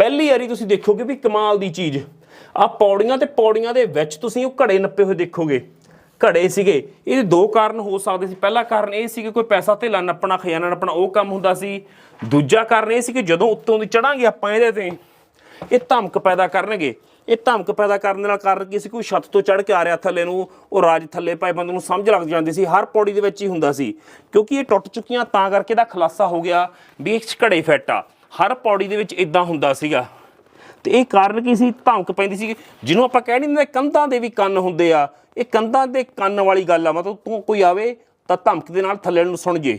ਪਹਿਲੀ ਵਾਰੀ ਤੁਸੀਂ ਦੇਖੋਗੇ ਵੀ ਕਮਾਲ ਦੀ ਚੀਜ਼। ਆ ਪੌੜੀਆਂ ਤੇ ਪੌੜੀਆਂ ਦੇ ਵਿੱਚ ਤੁਸੀਂ ਉਹ ਘੜੇ ਨੱਪੇ ਹੋਏ ਦੇਖੋਗੇ। ਘੜੇ ਸੀਗੇ। ਇਹਦੇ ਦੋ ਕਾਰਨ ਹੋ ਸਕਦੇ ਸੀ। ਪਹਿਲਾ ਕਾਰਨ ਇਹ ਸੀ ਕਿ ਕੋਈ ਪੈਸਾ ਧੇਲਾ ਨੱਪਣਾ, ਖਜ਼ਾਨਾ ਨੱਪਣਾ, ਉਹ ਕੰਮ ਹੁੰਦਾ ਸੀ। ਦੂਜਾ ਕਾਰਨ ਇਹ ਸੀ ਕਿ ਜਦੋਂ ਉੱਤੋਂ ਦੀ ਚੜਾਂਗੇ ਆਪਾਂ ਇਹਦੇ ਤੇ, ਇਹ ਧਮਕ ਪੈਦਾ ਕਰਨਗੇ। ਇਹ ਧਮਕ ਪੈਦਾ ਕਰਨ ਦੇ ਨਾਲ ਕਾਰਨ ਕੀ ਸੀ ਕੋਈ ਛੱਤ ਤੋਂ ਚੜ ਕੇ ਆ ਰਿਹਾ ਥੱਲੇ ਨੂੰ, ਉਹ ਰਾਜ ਥੱਲੇ ਪਏ ਬੰਦੇ ਨੂੰ ਸਮਝ ਲੱਗ ਜਾਂਦੀ ਸੀ। ਹਰ ਪੌੜੀ ਦੇ ਵਿੱਚ ਹੀ ਹੁੰਦਾ ਸੀ। ਕਿਉਂਕਿ ਇਹ ਟੁੱਟ ਚੁੱਕੀਆਂ, ਤਾਂ ਕਰਕੇ ਦਾ ਖੁਲਾਸਾ ਹੋ ਗਿਆ ਵੀ ਇਹ ਘੜੇ ਫਿੱਟ ਆ। ਹਰ ਪੌੜੀ ਦੇ ਵਿੱਚ ਇਦਾਂ ਹੁੰਦਾ ਸੀਗਾ। ਤੇ ਇਹ ਕਾਰਨ ਕੀ ਸੀ? ਧਮਕ ਪੈਂਦੀ ਸੀ ਜਿਹਨੂੰ ਆਪਾਂ ਕਹਿ ਨਹੀਂ ਦਿੰਦੇ, ਕੰਧਾਂ ਦੇ ਵੀ ਕੰਨ ਹੁੰਦੇ ਆ। ਇਹ ਕੰਧਾਂ ਦੇ ਕੰਨ ਵਾਲੀ ਗੱਲ ਆ। ਮਤਲਬ ਤੂੰ ਕੋਈ ਆਵੇ ਤਾਂ ਧਮਕ ਦੇ ਨਾਲ ਥੱਲੇ ਨੂੰ ਸੁਣ ਜੇ।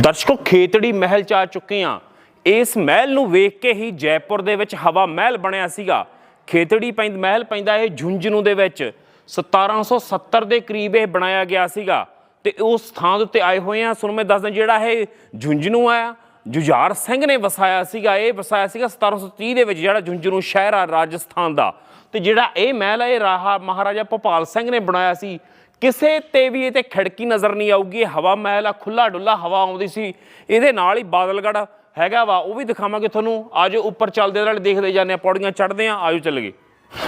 ਦਰਸ਼ਕੋ, ਖੇਤੜੀ ਮਹਿਲ ਚ ਆ ਚੁੱਕੇ ਆ। ਇਸ ਮਹਿਲ ਨੂੰ ਵੇਖ ਕੇ ਹੀ ਜੈਪੁਰ ਦੇ ਵਿੱਚ ਹਵਾ ਮਹਿਲ ਬਣਿਆ ਸੀਗਾ। ਖੇਤੜੀ ਪੈਂਦ, ਮਹਿਲ ਪੈਂਦਾ ਇਹ ਝੁੰਝਨੂ ਦੇ ਵਿੱਚ। 1770 ਦੇ ਕਰੀਬ ਇਹ ਬਣਾਇਆ ਗਿਆ ਸੀਗਾ। ਤੇ ਉਸ ਥਾਂ ਦੇ ਉੱਤੇ ਆਏ ਹੋਏ ਆ। ਸੁਣ ਮੈਂ ਦੱਸਦਾ ਜਿਹੜਾ ਇਹ ਝੁੰਝਨੂ ਆ ਜੁਝਾਰ ਸਿੰਘ ਨੇ ਵਸਾਇਆ ਸੀਗਾ, ਇਹ ਵਸਾਇਆ ਸੀਗਾ 1730 ਦੇ ਵਿੱਚ, ਜਿਹੜਾ ਝੁੰਝਨੂ ਸ਼ਹਿਰ ਆ ਰਾਜਸਥਾਨ ਦਾ। ਤੇ ਜਿਹੜਾ ਇਹ ਮਹਿਲ ਹੈ ਇਹ ਰਾਹਾ ਮਹਾਰਾਜਾ ਭੋਪਾਲ ਸਿੰਘ ਨੇ ਬਣਾਇਆ ਸੀ। ਕਿਸੇ ਤੇ ਵੀ ਇਹ ਤੇ ਖਿੜਕੀ ਨਜ਼ਰ ਨਹੀਂ ਆਊਗੀ ਹਵਾ ਮਹਿਲ ਆ ਖੁੱਲਾ ਡੁੱਲਾ ਹਵਾ ਆਉਂਦੀ ਸੀ। ਇਹਦੇ ਨਾਲ ਹੀ ਬਾਦਲਗੜ ਹੈਗਾ ਵਾ, ਉਹ ਵੀ ਦਿਖਾਵਾਂਗੇ ਤੁਹਾਨੂੰ। ਆਜੋ ਉੱਪਰ ਚੱਲਦੇ ਨਾਲ ਦੇਖਦੇ ਜਾਂਦੇ ਆ, ਪੌੜੀਆਂ ਚੜ੍ਹਦੇ ਆ, ਆਜੋ ਚੱਲ ਗਏ।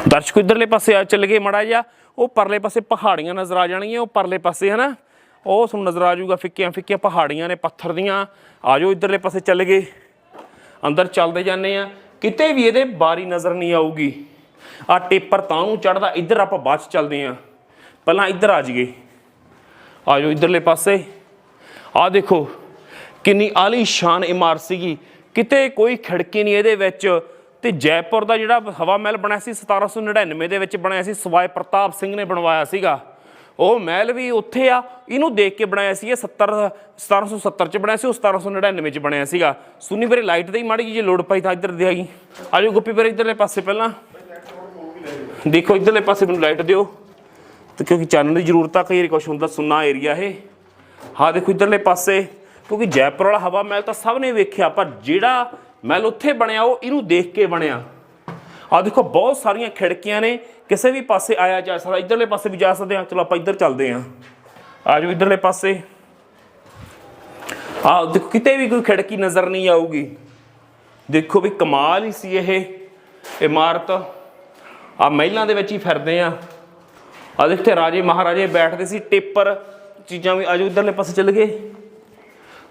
ਦਰਸ਼ਕ ਇਧਰਲੇ ਪਾਸੇ ਆ, ਚੱਲ ਗਏ ਮੜਾ ਜਾ ਉਹ ਪਰਲੇ ਪਾਸੇ ਪਹਾੜੀਆਂ ਨਜ਼ਰ ਆ ਜਾਣਗੀਆਂ, ਉਹ ਪਰਲੇ ਪਾਸੇ, ਹਨਾ? ਉਹ ਤੁਹਾਨੂੰ ਨਜ਼ਰ ਆ ਜਾਊਗਾ, ਫਿੱਕੀਆਂ ਫਿੱਕੀਆਂ ਪਹਾੜੀਆਂ ਨੇ, ਪੱਥਰ ਦੀਆਂ। ਆਜੋ ਇਧਰਲੇ ਪਾਸੇ ਚੱਲ ਗਏ। ਅੰਦਰ ਚੱਲਦੇ ਜਾਂਦੇ ਆ ਕਿਤੇ ਵੀ ਇਹਦੇ ਬਾਰੀ ਨਜ਼ਰ ਨਹੀਂ ਆਊਗੀ। ਆ ਟੇਪਰ ਤਾਂ ਨੂੰ ਚੜਦਾ ਇੱਧਰ ਆਪਾਂ ਬਾਅਦ ਚ ਚੱਲਦੇ ਆ ਪਹਿਲਾਂ ਇੱਧਰ ਆ ਜਾਈਏ। ਆਜੋ ਇਧਰਲੇ ਪਾਸੇ। ਆ ਦੇਖੋ, ਕਿੰਨੀ ਆਲੀ ਸ਼ਾਨ ਇਮਾਰਤ ਸੀਗੀ। ਕਿਤੇ ਕੋਈ ਖਿੜਕੀ ਨਹੀਂ ਇਹਦੇ ਵਿੱਚ। ਤੇ ਜੈਪੁਰ ਦਾ ਜਿਹੜਾ ਹਵਾ ਮਹਿਲ ਬਣਿਆ ਸੀ 1799 ਦੇ ਵਿੱਚ ਬਣਿਆ ਸੀ, ਸਵਾਏ ਪ੍ਰਤਾਪ ਸਿੰਘ ਨੇ ਬਣਵਾਇਆ ਸੀਗਾ। ਉਹ ਮਹਿਲ ਵੀ ਉੱਥੇ ਆ, ਇਹਨੂੰ ਦੇਖ ਕੇ ਬਣਾਇਆ ਸੀ ਇਹ 70 1770 ਚ ਬਣਿਆ ਸੀ, ਉਹ 1799 ਚ ਬਣਿਆ ਸੀਗਾ। ਸੁਨੀ ਵੀਰੇ ਲਾਈਟ ਦੀ ਮਾੜੀ ਜੀ ਜੇ ਲੋੜ ਪਈ ਤਾਂ ਇੱਧਰ ਦੇ ਆਈ ਆਜੋ ਗੁੱਪੀ ਵੀਰੇ, ਇੱਧਰਲੇ ਪਾਸੇ ਪਹਿਲਾਂ। ਦੇਖੋ, ਇੱਧਰਲੇ ਪਾਸੇ ਮੈਨੂੰ ਲਾਈਟ ਦਿਓ। ਤੇ ਕਿਉਂਕਿ ਚਾਨਣ ਦੀ ਜ਼ਰੂਰਤ ਆ, ਕਈ ਵਾਰੀ ਕੁਛ ਹੁੰਦਾ ਸੁੰਨਾ ਏਰੀਆ ਇਹ। ਹਾਂ ਦੇਖੋ ਇੱਧਰਲੇ ਪਾਸੇ, ਕਿਉਂਕਿ ਜੈਪੁਰ ਵਾਲਾ ਹਵਾ ਮਹਿਲ ਤਾਂ ਸਭ ਨੇ ਵੇਖਿਆ, ਪਰ ਜਿਹੜਾ ਮਹਿਲ ਉੱਥੇ ਬਣਿਆ, ਉਹ ਇਹਨੂੰ ਦੇਖ ਕੇ ਬਣਿਆ। ਆ ਦੇਖੋ, ਬਹੁਤ ਸਾਰੀਆਂ ਖਿੜਕੀਆਂ ਨੇ। ਕਿਸੇ ਵੀ ਪਾਸੇ ਆਇਆ ਜਾ ਸਕਦਾ, ਇੱਧਰਲੇ ਪਾਸੇ ਵੀ ਜਾ ਸਕਦੇ ਆ ਚਲੋ, ਆਪਾਂ ਇੱਧਰ ਚੱਲਦੇ ਆ ਆ ਜਾਓ ਇੱਧਰਲੇ ਪਾਸੇ। ਆ ਦੇਖੋ, ਕਿਤੇ ਵੀ ਕੋਈ ਖਿੜਕੀ ਨਜ਼ਰ ਨਹੀਂ ਆਊਗੀ। ਦੇਖੋ ਵੀ ਕਮਾਲ ਹੀ ਸੀ ਇਹ ਇਮਾਰਤ। ਆ ਮਹਿਲਾਂ ਦੇ ਵਿੱਚ ਹੀ ਫਿਰਦੇ ਆ ਆ ਦੇਖਤੇ ਰਾਜੇ ਮਹਾਰਾਜੇ ਬੈਠਦੇ ਸੀ, ਟੇਪਰ ਚੀਜ਼ਾਂ ਵੀ। ਆਜੋ ਇਧਰਲੇ ਪਾਸੇ ਚੱਲ ਗਏ।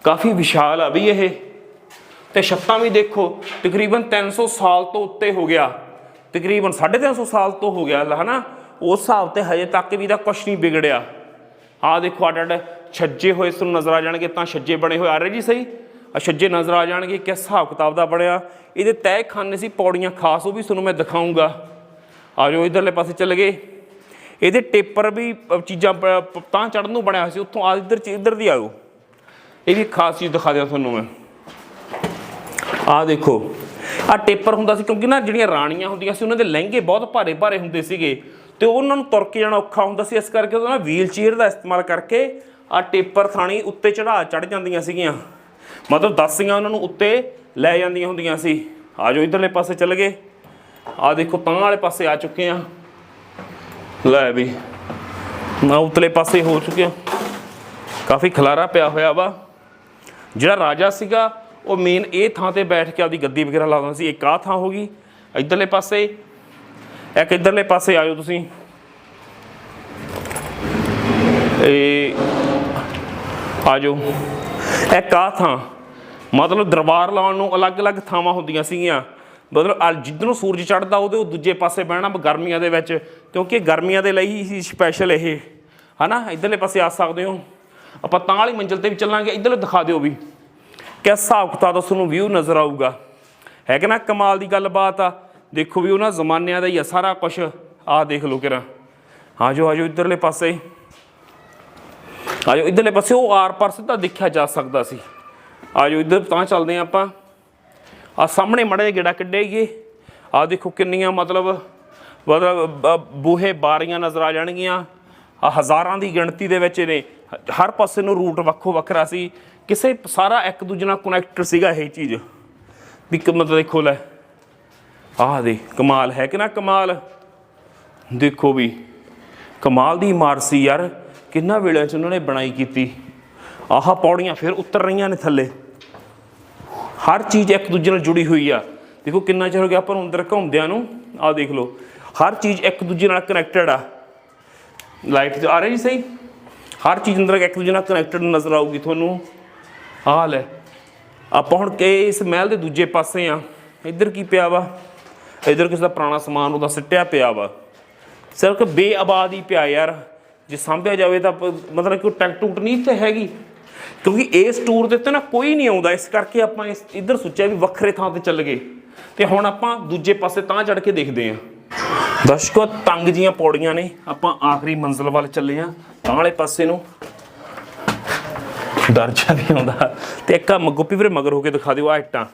ਕਾਫੀ ਵਿਸ਼ਾਲ ਆ ਵੀ ਇਹ। ਤੇ ਛੱਤਾਂ ਵੀ ਦੇਖੋ, ਤਕਰੀਬਨ 300 ਸਾਲ ਤੋਂ ਉੱਤੇ ਹੋ ਗਿਆ। ਤਕਰੀਬਨ 350 ਸਾਲ ਤੋਂ ਹੋ ਗਿਆ, ਹਨਾ? ਉਸ ਹਿਸਾਬ ਤੇ ਹਜੇ ਤੱਕ ਵੀ ਦਾ ਕੁਝ ਨਹੀਂ ਵਿਗੜਿਆ। ਆ ਦੇਖੋ ਅੱਡ ਅੱਡ ਛੱਜੇ ਹੋਏ ਤੁਹਾਨੂੰ ਨਜ਼ਰ ਆ ਜਾਣਗੇ, ਤਾਂ ਛੱਜੇ ਬਣੇ ਹੋਏ। ਆ ਰਹੇ ਜੀ ਸਹੀ? ਆ ਛੱਜੇ ਨਜ਼ਰ ਆ ਜਾਣਗੇ, ਕਿਸ ਹਿਸਾਬ ਕਿਤਾਬ ਦਾ ਬਣਿਆ? ਇਹਦੇ ਤੈਅ ਖਾਨੇ ਸੀ ਪੌੜੀਆਂ, ਖਾਸ ਉਹ ਵੀ ਤੁਹਾਨੂੰ ਮੈਂ ਦਿਖਾਉਂਗਾ ਆ ਜਾਓ, ਇਧਰਲੇ ਪਾਸੇ ਚੱਲ ਗਏ। ਇਹਦੇ ਟੇਪਰ ਵੀ ਚੀਜ਼ਾਂ ਪ- ਤਾਂ ਚੜਨ ਨੂੰ ਬਣਿਆ ਹੋਇਆ ਸੀ, ਉੱਥੋਂ ਆ ਇੱਧਰ ਚ, ਇੱਧਰ ਦੀ ਆਓ। ਇਹ ਵੀ ਇੱਕ ਖਾਸ ਚੀਜ਼ ਦਿਖਾ ਦਿਆਂ ਤੁਹਾਨੂੰ ਮੈਂ। ਆ ਦੇਖੋ ਆ ਟੇਪਰ ਹੁੰਦਾ ਸੀ ਕਿਉਂਕਿ ਨਾ ਜਿਹੜੀਆਂ ਰਾਣੀਆਂ ਹੁੰਦੀਆਂ ਸੀ, ਉਹਨਾਂ ਦੇ ਲਹਿੰਗੇ ਬਹੁਤ ਭਾਰੇ ਭਾਰੇ ਹੁੰਦੇ ਸੀਗੇ ਤੇ ਉਹਨਾਂ ਨੂੰ ਤੁਰ ਕੇ ਜਾਣਾ ਔਖਾ ਹੁੰਦਾ ਸੀ, ਇਸ ਕਰਕੇ ਉਹਨਾਂ ਵੀਲ ਚੇਅਰ ਦਾ ਇਸਤੇਮਾਲ ਕਰਕੇ ਆ ਟੇਪਰ ਥਾਣੀ ਉੱਤੇ ਚੜਾ ਚੜ ਜਾਂਦੀਆਂ ਸੀਗੀਆਂ। ਮਤਲਬ ਦਾਸੀਆਂ ਉਹਨਾਂ ਨੂੰ ਉੱਤੇ ਲੈ ਜਾਂਦੀਆਂ ਹੁੰਦੀਆਂ ਸੀ। ਆ ਜਾਓ ਇਧਰਲੇ ਪਾਸੇ ਚੱਲ ਗਏ। ਆ ਦੇਖੋ, ਤਾਂ ਵਾਲੇ ਪਾਸੇ ਆ ਚੁੱਕੇ ਆ। ਲੈ ਵੀ, ਨਾ ਉਤਲੇ ਪਾਸੇ ਹੋ ਚੁੱਕੇ ਚੁੱਕਿਆ ਕਾਫੀ ਖਲਾਰਾ ਪਿਆ ਹੋਇਆ ਵਾ। ਜਿਹੜਾ ਰਾਜਾ ਸੀਗਾ ਉਹ ਮੇਨ ਇਹ ਥਾਂ ਤੇ ਬੈਠ ਕੇ ਆਪਦੀ ਗੱਦੀ ਵਗੈਰਾ ਲਾ ਦਿੰਦਾ ਸੀ, ਇੱਕ ਆਹ ਥਾਂ ਹੋ ਗਈ। ਇਧਰਲੇ ਪਾਸੇ, ਇੱਕ ਇਧਰਲੇ ਪਾਸੇ ਆਇਓ ਤੁਸੀਂ। ਇਹ ਆਜੋ ਇੱਕ ਆਹ ਥਾਂ, ਮਤਲਬ ਦਰਬਾਰ ਲਾਉਣ ਨੂੰ ਅਲੱਗ-ਅਲੱਗ ਥਾਵਾਂ ਹੁੰਦੀਆਂ ਸੀਗੀਆਂ। ਮਤਲਬ ਆ ਜਿੱਧਰੋਂ ਸੂਰਜ ਚੜ੍ਹਦਾ, ਉਹਦੇ ਉਹ ਦੂਜੇ ਪਾਸੇ ਬਹਿਣਾ ਗਰਮੀਆਂ ਦੇ ਵਿੱਚ, ਕਿਉਂਕਿ ਗਰਮੀਆਂ ਦੇ ਲਈ ਹੀ ਸਪੈਸ਼ਲ ਇਹ। ਹਨਾ? ਇਧਰਲੇ ਪਾਸੇ ਆ ਸਕਦੇ ਹੋ। ਆਪਾਂ ਤਾਂ ਵਾਲੀ ਮੰਜ਼ਿਲ ਤੇ ਵੀ ਚੱਲਾਂਗੇ, ਇਧਰਲੇ ਦਿਖਾ ਦਿਓ ਵੀ। ਕਿਸ ਹਿਸਾਬ ਕਿਤਾਬ ਦਾ ਤੁਹਾਨੂੰ ਵਿਊ ਨਜ਼ਰ ਆਊਗਾ? ਹੈ ਕਿ ਨਾ ਕਮਾਲ ਦੀ ਗੱਲਬਾਤ ਆ? ਦੇਖੋ ਵੀ ਉਹਨਾਂ ਜ਼ਮਾਨਿਆਂ ਦਾ ਹੀ ਆ, ਸਾਰਾ ਕੁਝ ਆਹ ਦੇਖ ਲਓ ਕਿਰਾ। ਆਜੋ ਆਜੋ ਇਧਰਲੇ ਪਾਸੇ। ਆਜੋ ਇਧਰਲੇ ਪਾਸੇ, ਉਹ ਆਰ ਪਾਰ ਸਿੱਧਾ ਦੇਖਿਆ ਜਾ ਸਕਦਾ ਸੀ। ਆਜੋ ਇਧਰ, ਤਾਂ ਚੱਲਦੇ ਹਾਂ ਆਪਾਂ। ਆ ਸਾਹਮਣੇ ਮੜੇ ਗੇੜਾ ਕੱਢੇਗੇ ਆ ਦੇਖੋ ਕਿੰਨੀਆਂ ਮਤਲਬ ਮਤਲਬ ਬੂਹੇ ਬਾਰੀਆਂ ਨਜ਼ਰ ਆ ਜਾਣਗੀਆਂ। ਆ ਹਜ਼ਾਰਾਂ ਦੀ ਗਿਣਤੀ ਦੇ ਵਿੱਚ ਨੇ ਹਰ ਪਾਸੇ ਨੂੰ ਰੂਟ ਵੱਖੋ ਵੱਖਰਾ ਸੀ। ਕਿਸੇ ਸਾਰਾ ਇੱਕ ਦੂਜੇ ਨਾਲ ਕਨੈਕਟ ਸੀਗਾ ਇਹ ਚੀਜ਼। ਵੀ ਮਤਲਬ ਦੇਖੋ ਲੈ, ਆਹ ਦੇ ਕਮਾਲ ਹੈ ਕਿ ਨਾ ਕਮਾਲ? ਦੇਖੋ ਵੀ, ਕਮਾਲ ਦੀ ਇਮਾਰਤ ਸੀ ਯਾਰ, ਕਿੰਨਾ ਵੇਲੇ ਚ ਉਹਨਾਂ ਨੇ ਬਣਾਈ ਕੀਤੀ। ਆਹ ਪੌੜੀਆਂ ਫਿਰ ਉਤਰ ਰਹੀਆਂ ਨੇ ਥੱਲੇ। ਹਰ ਚੀਜ਼ ਇੱਕ ਦੂਜੇ ਨਾਲ ਜੁੜੀ ਹੋਈ ਆ। ਦੇਖੋ ਕਿੰਨਾ ਚਿਰ ਹੋ ਗਿਆ ਆਪਾਂ ਨੂੰ ਅੰਦਰ ਘੁੰਮਦਿਆਂ ਨੂੰ। ਆਹ ਦੇਖ ਲਓ, ਹਰ ਚੀਜ਼ ਇੱਕ ਦੂਜੇ ਨਾਲ ਕਨੈਕਟਡ ਆ। ਲਾਈਟ ਆ ਰਹੀ ਜੀ ਸਹੀ? ਹਰ ਚੀਜ਼ ਅੰਦਰ ਇੱਕ ਦੂਜੇ ਨਾਲ ਕਨੈਕਟਡ ਨਜ਼ਰ ਆਊਗੀ ਤੁਹਾਨੂੰ। ਹਾਲ ਹੈ ਆਪਾਂ ਹੁਣ ਕਿ ਇਸ ਮਹਿਲ ਦੇ ਦੂਜੇ ਪਾਸੇ ਆ। ਇੱਧਰ ਕੀ ਪਿਆ ਵਾ? ਇੱਧਰ ਕਿਸੇ ਦਾ ਪੁਰਾਣਾ ਸਮਾਨ, ਉਹਦਾ ਸਿੱਟਿਆ ਪਿਆ ਵਾ। ਸਿਰਫ ਬੇਆਬਾਦ ਹੀ ਪਿਆ ਯਾਰ। ਜੇ ਸਾਂਭਿਆ ਜਾਵੇ ਤਾਂ ਮਤਲਬ ਕਿ ਟੈਕ ਟੂਟ ਨਹੀਂ ਇੱਥੇ ਹੈਗੀ। ਕਿਉਂਕਿ ਇਸ ਟੂਰ ਦੇ ਉੱਤੇ ਨਾ ਕੋਈ ਨਹੀਂ ਆਉਂਦਾ। ਇਸ ਕਰਕੇ ਆਪਾਂ ਇਸ ਇੱਧਰ ਸੋਚਿਆ ਵੀ ਵੱਖਰੇ ਥਾਂ ਤੇ ਚੱਲ ਗਏ। ਤੇ ਹੁਣ ਆਪਾਂ ਦੂਜੇ ਪਾਸੇ ਤਾਂ ਚੜ ਕੇ ਦੇਖਦੇ ਆਂ। ਦਰਸ਼ਕੋ, ਤੰਗ ਜੀਆਂ ਪੌੜੀਆਂ ਨੇ। ਆਪਾਂ ਆਖਰੀ ਮੰਜ਼ਿਲ ਵੱਲ ਚੱਲੇ ਆਂ। ਤਾਂ ਵਾਲੇ ਪਾਸੇ ਨੂੰ ਦਰਜਾ ਵੀ ਆਉਂਦਾ। ਤੇ ਇੱਕ ਆ ਗੁੱਪੀ ਵੀਰੇ ਮਗਰ ਹੋ ਕੇ ਦਿਖਾ ਦਿਓ ਆ ਇੱਟਾਂ।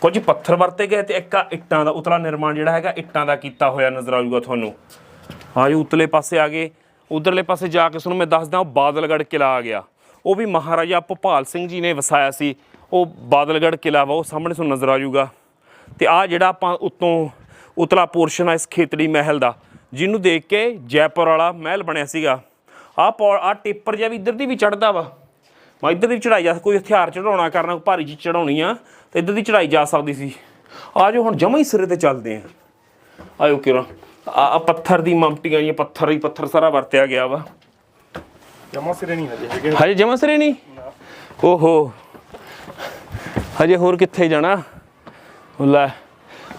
ਕੁਝ ਪੱਥਰ ਵਰਤੇ ਗਏ ਤੇ ਇੱਕ ਆ ਇੱਟਾਂ ਦਾ ਉਤਲਾ ਨਿਰਮਾਣ ਜਿਹੜਾ ਹੈਗਾ, ਇੱਟਾਂ ਦਾ ਕੀਤਾ ਹੋਇਆ ਨਜ਼ਰ ਆਊਗਾ ਤੁਹਾਨੂੰ। ਆਜੋ ਉਤਲੇ ਪਾਸੇ ਆ ਗਏ। ਉਧਰਲੇ ਪਾਸੇ ਜਾ ਕੇ ਤੁਹਾਨੂੰ ਮੈਂ ਦੱਸਦਾ, ਉਹ ਬਾਦਲਗੜ੍ਹ ਕਿਲਾ ਆ ਗਿਆ। ਉਹ ਵੀ ਮਹਾਰਾਜਾ ਭੋਪਾਲ ਸਿੰਘ ਜੀ ਨੇ ਵਸਾਇਆ ਸੀ। ਉਹ ਬਾਦਲਗੜ੍ਹ ਕਿਲਾ ਵਾ, ਉਹ ਸਾਹਮਣੇ ਤੁਹਾਨੂੰ ਨਜ਼ਰ ਆ ਜਾਊਗਾ। ਤੇ ਆ ਜਿਹੜਾ ਆਪਾਂ ਉਤੋਂ ਉਤਲਾ ਪੋਰਸ਼ਨ ਆ ਇਸ ਖੇਤੜੀ ਮਹਿਲ ਦਾ ਜਿਹਨੂੰ ਦੇਖ ਕੇ ਜੈਪੁਰ ਵਾਲਾ ਮਹਿਲ ਬਣਿਆ ਸੀਗਾ। ਆ ਆ ਟੇਪਰ ਜਿਹਾ ਵੀ ਇੱਧਰ ਦੀ ਵੀ ਚੜਦਾ ਵਾ। ਮੈਂ ਇੱਧਰ ਦੀ ਚੜਾਈ ਜਾ ਕੋਈ ਹਥਿਆਰ ਚੜਾਉਣਾ ਕਰਨਾ ਭਾਰੀ ਚੀਜ਼ ਚੜਾਉਣੀ ਆ ਤੇ ਇੱਧਰ ਦੀ ਚੜਾਈ ਜਾ ਸਕਦੀ ਸੀ। ਆ ਜਾਓ ਹੁਣ ਜਮਾ ਹੀ ਸਿਰੇ ਤੇ ਚੱਲਦੇ ਆ। ਆਇਓ ਕਿਰਾ ਆ ਪੱਥਰ ਦੀ ਮਮਟੀਆਂ ਇਹ ਪੱਥਰ ਹੀ ਪੱਥਰ ਸਾਰਾ ਵਰਤਿਆ ਗਿਆ ਵਾ। ਜਮਾ ਸਿਰੇ ਨਹੀਂ ਹਜੇ ਹਜੇ ਜਮਾ ਸਿਰੇ ਨਹੀਂ? ਓਹੋ। ਹਜੇ ਹੋਰ ਕਿੱਥੇ ਜਾਣਾ? ਲੈ।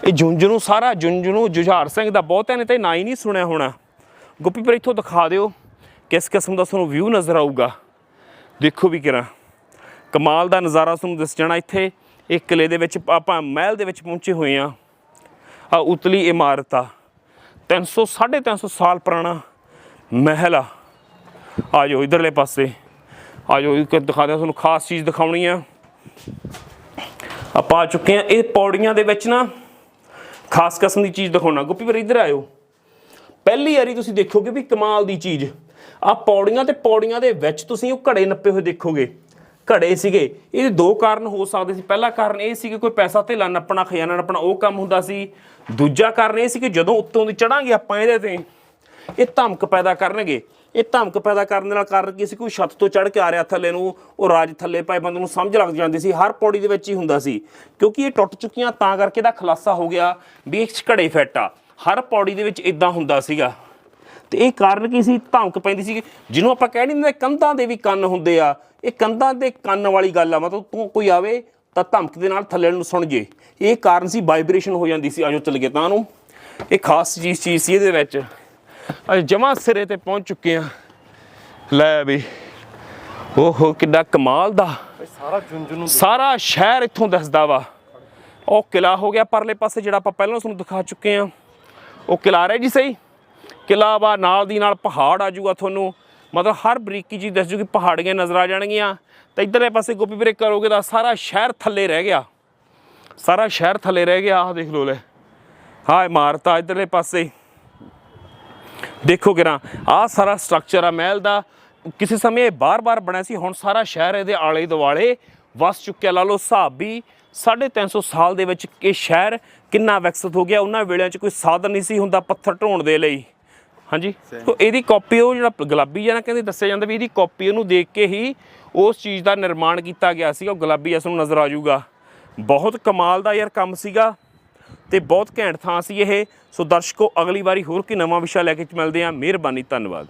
ਇਹ ਜੁੰਜਨੂ ਸਾਰਾ ਜੁੰਜਨੂ ਜੁਝਾਰ ਸਿੰਘ ਦਾ ਬਹੁਤਿਆਂ ਨੇ ਤਾਂ ਨਾ ਹੀ ਨਹੀਂ ਸੁਣਿਆ ਹੋਣਾ। ਗੁੱਪੀ ਪਰ ਇੱਥੋਂ ਦਿਖਾ ਦਿਓ ਕਿਸ ਕਿਸਮ ਦਾ ਤੁਹਾਨੂੰ ਵਿਊ ਨਜ਼ਰ ਆਊਗਾ। ਦੇਖੋ ਵੀ ਕਿਰਾ। ਕਮਾਲ ਦਾ ਨਜ਼ਾਰਾ ਤੁਹਾਨੂੰ ਦਿਸ ਜਾਣਾ ਇੱਥੇ। ਇਹ ਕਿਲੇ ਦੇ ਵਿੱਚ ਆਪਾਂ ਮਹਿਲ ਦੇ ਵਿੱਚ ਪਹੁੰਚੇ ਹੋਏ ਆ ਆ ਉਤਲੀ ਇਮਾਰਤ ਆ। 300 350 ਸਾਲ ਪੁਰਾਣਾ ਮਹਿਲ ਆ। ਆ ਜਾਓ ਇਧਰਲੇ ਪਾਸੇ। ਆ ਜਾਓ, ਇੱਕ ਦਿਖਾ ਦਿਆਂ ਤੁਹਾਨੂੰ ਖਾਸ ਚੀਜ਼ ਦਿਖਾਉਣੀ ਆ। ਆਪਾਂ ਆ ਚੁੱਕੇ ਆ ਇਹ ਪੌੜੀਆਂ ਦੇ ਵਿੱਚ ਨਾ ਖਾਸ ਕਿਸਮ ਦੀ ਚੀਜ਼ ਦਿਖਾਉਣਾ। ਗੋਪੀ ਵੀਰ, ਇੱਧਰ ਆਇਓ। ਪਹਿਲੀ ਵਾਰੀ ਤੁਸੀਂ ਦੇਖੋਗੇ ਵੀ ਕਮਾਲ ਦੀ ਚੀਜ਼। ਆ ਪੌੜੀਆਂ ਤੇ ਪੌੜੀਆਂ ਦੇ ਵਿੱਚ ਤੁਸੀਂ ਉਹ ਘੜੇ ਨੱਪੇ ਹੋਏ ਦੇਖੋਗੇ। ਘੜੇ ਸੀਗੇ। ਇਹਦੇ ਦੋ ਕਾਰਨ ਹੋ ਸਕਦੇ ਸੀ। ਪਹਿਲਾ ਕਾਰਨ ਇਹ ਸੀ ਕਿ ਕੋਈ ਪੈਸਾ ਧੇਲਾ ਨੱਪਣਾ, ਖਜ਼ਾਨਾ ਨੱਪਣਾ, ਉਹ ਕੰਮ ਹੁੰਦਾ ਸੀ। ਦੂਜਾ ਕਾਰਨ ਇਹ ਸੀ ਕਿ ਜਦੋਂ ਉੱਤੋਂ ਦੀ ਚੜਾਂਗੇ ਆਪਾਂ ਇਹਦੇ ਤੇ, ਇਹ ਧਮਕ ਪੈਦਾ ਕਰਨਗੇ। ਇਹ ਧਮਕ ਪੈਦਾ ਕਰਨ ਦੇ ਨਾਲ ਕਾਰਨ ਕੀ ਸੀ ਕੋਈ ਛੱਤ ਤੋਂ ਚੜ ਕੇ ਆ ਰਿਹਾ ਥੱਲੇ ਨੂੰ, ਉਹ ਰਾਜ ਥੱਲੇ ਪਾਏ ਬੰਦੇ ਨੂੰ ਸਮਝ ਲੱਗ ਜਾਂਦੀ ਸੀ, ਹਰ ਪੌੜੀ ਦੇ ਵਿੱਚ ਹੀ ਹੁੰਦਾ ਸੀ। ਕਿਉਂਕਿ ਇਹ ਟੁੱਟ ਚੁੱਕੀਆਂ ਤਾਂ ਕਰਕੇ ਦਾ ਖੁਲਾਸਾ ਹੋ ਗਿਆ ਵੀ ਇਹ ਘੜੇ ਫਿੱਟ ਆ। ਹਰ ਪੌੜੀ ਦੇ ਵਿੱਚ ਇਦਾਂ ਹੁੰਦਾ ਸੀਗਾ। ਤੇ ਇਹ ਕਾਰਨ ਕੀ ਸੀ? ਧਮਕ ਪੈਂਦੀ ਸੀ ਜਿਹਨੂੰ ਆਪਾਂ ਕਹਿ ਨਹੀਂ ਦਿੰਦੇ, ਕੰਧਾਂ ਦੇ ਵੀ ਕੰਨ ਹੁੰਦੇ ਆ। ਇਹ ਕੰਧਾਂ ਦੇ ਕੰਨ ਵਾਲੀ ਗੱਲ ਆ, ਮਤਲਬ ਤੂੰ ਕੋਈ ਆਵੇ ਤਾਂ ਧਮਕ ਦੇ ਨਾਲ ਥੱਲੇ ਨੂੰ ਸੁਣ ਜੇ। ਇਹ ਕਾਰਨ ਸੀ ਵਾਈਬ੍ਰੇਸ਼ਨ ਹੋ ਜਾਂਦੀ ਸੀ, ਆਜੋ ਚੱਲ ਗਏ ਤਾਂ ਨੂੰ। ਇਹ ਖਾਸ ਚੀਜ਼ ਚੀਜ਼ ਸੀ ਇਹਦੇ ਵਿੱਚ। ਅੱਜ ਜਮਾ ਸਿਰੇ ਤੇ ਪਹੁੰਚ ਚੁੱਕੇ ਆ ਲੈ ਵੀ ਓਹੋ ਕਿੱਡਾ ਕਮਾਲ ਦਾ। ਸਾਰਾ ਸਾਰਾ ਸ਼ਹਿਰ ਇੱਥੋਂ ਦਿਸਦਾ ਵਾ। ਉਹ ਕਿਲਾ ਹੋ ਗਿਆ ਪਰਲੇ ਪਾਸੇ ਜਿਹੜਾ ਆਪਾਂ ਪਹਿਲਾਂ ਤੁਹਾਨੂੰ ਦਿਖਾ ਚੁੱਕੇ ਆ ਉਹ ਕਿਲਾ ਰਿਹਾ ਜੀ ਸਹੀ। ਕਿਲਾ ਵਾ ਨਾਲ ਦੀ ਨਾਲ ਪਹਾੜ ਆ ਜਾਊਗਾ ਤੁਹਾਨੂੰ। ਮਤਲਬ ਹਰ ਬਰੀਕੀ ਚੀਜ਼ ਦੱਸ ਜੂਗੀ ਪਹਾੜੀਆਂ ਨਜ਼ਰ ਆ ਜਾਣਗੀਆਂ। ਤੇ ਇਧਰਲੇ ਪਾਸੇ ਗੋਪੀ ਵੀਰੇ ਕਰੋਗੇ ਤਾਂ ਸਾਰਾ ਸ਼ਹਿਰ ਥੱਲੇ ਰਹਿ ਗਿਆ। ਸਾਰਾ ਸ਼ਹਿਰ ਥੱਲੇ ਰਹਿ ਗਿਆ। ਆਹ ਦੇਖ ਲਓ ਲੈ। ਹਾਂ ਇਮਾਰਤ ਆ ਇਧਰਲੇ ਪਾਸੇ। ਦੇਖੋ ਕਿਰਾ ਆਹ ਸਾਰਾ ਸਟਰਕਚਰ ਆ ਮਹਿਲ ਦਾ। ਕਿਸੇ ਸਮੇਂ ਇਹ ਬਾਰ-ਬਾਰ ਬਣਿਆ ਸੀ ਹੁਣ ਸਾਰਾ ਸ਼ਹਿਰ ਇਹਦੇ ਆਲੇ ਦੁਆਲੇ ਵਸ ਚੁੱਕਿਆ। ਲਾ ਲਓ ਹਿਸਾਬ ਵੀ 350 ਸਾਲ ਦੇ ਵਿੱਚ ਇਹ ਸ਼ਹਿਰ ਕਿੰਨਾ ਵਿਕਸਿਤ ਹੋ ਗਿਆ ਉਹਨਾਂ ਵੇਲਿਆਂ 'ਚ ਕੋਈ ਸਾਧਨ ਨਹੀਂ ਸੀ ਹੁੰਦਾ ਪੱਥਰ ਢੋਣ ਦੇ ਲਈ। ਹਾਂਜੀ? ਤੋ ਇਹਦੀ ਕਾਪੀ ਉਹ ਜਿਹੜਾ ਗੁਲਾਬੀ ਨਾ ਕਹਿੰਦੇ ਦੱਸਿਆ ਜਾਂਦਾ ਵੀ ਇਹਦੀ ਕਾਪੀ ਉਹਨੂੰ ਦੇਖ ਕੇ ਹੀ ਉਸ ਚੀਜ਼ ਦਾ ਨਿਰਮਾਣ ਕੀਤਾ ਗਿਆ ਸੀਗਾ ਉਹ ਗੁਲਾਬੀ ਇਸ ਨੂੰ ਨਜ਼ਰ ਆ ਜਾਊਗਾ। ਬਹੁਤ ਕਮਾਲ ਦਾ ਯਾਰ ਕੰਮ ਸੀਗਾ। ਤੇ ਬਹੁਤ ਘੈਂਟ ਥਾਂ ਸੀ ਇਹ। ਸੋ ਦਰਸ਼ਕੋ, ਅਗਲੀ ਵਾਰੀ ਹੋਰ ਕੋਈ ਨਵਾਂ ਵਿਸ਼ਾ ਲੈ ਕੇ ਮਿਲਦੇ ਹਾਂ। ਮਿਹਰਬਾਨੀ, ਧੰਨਵਾਦ।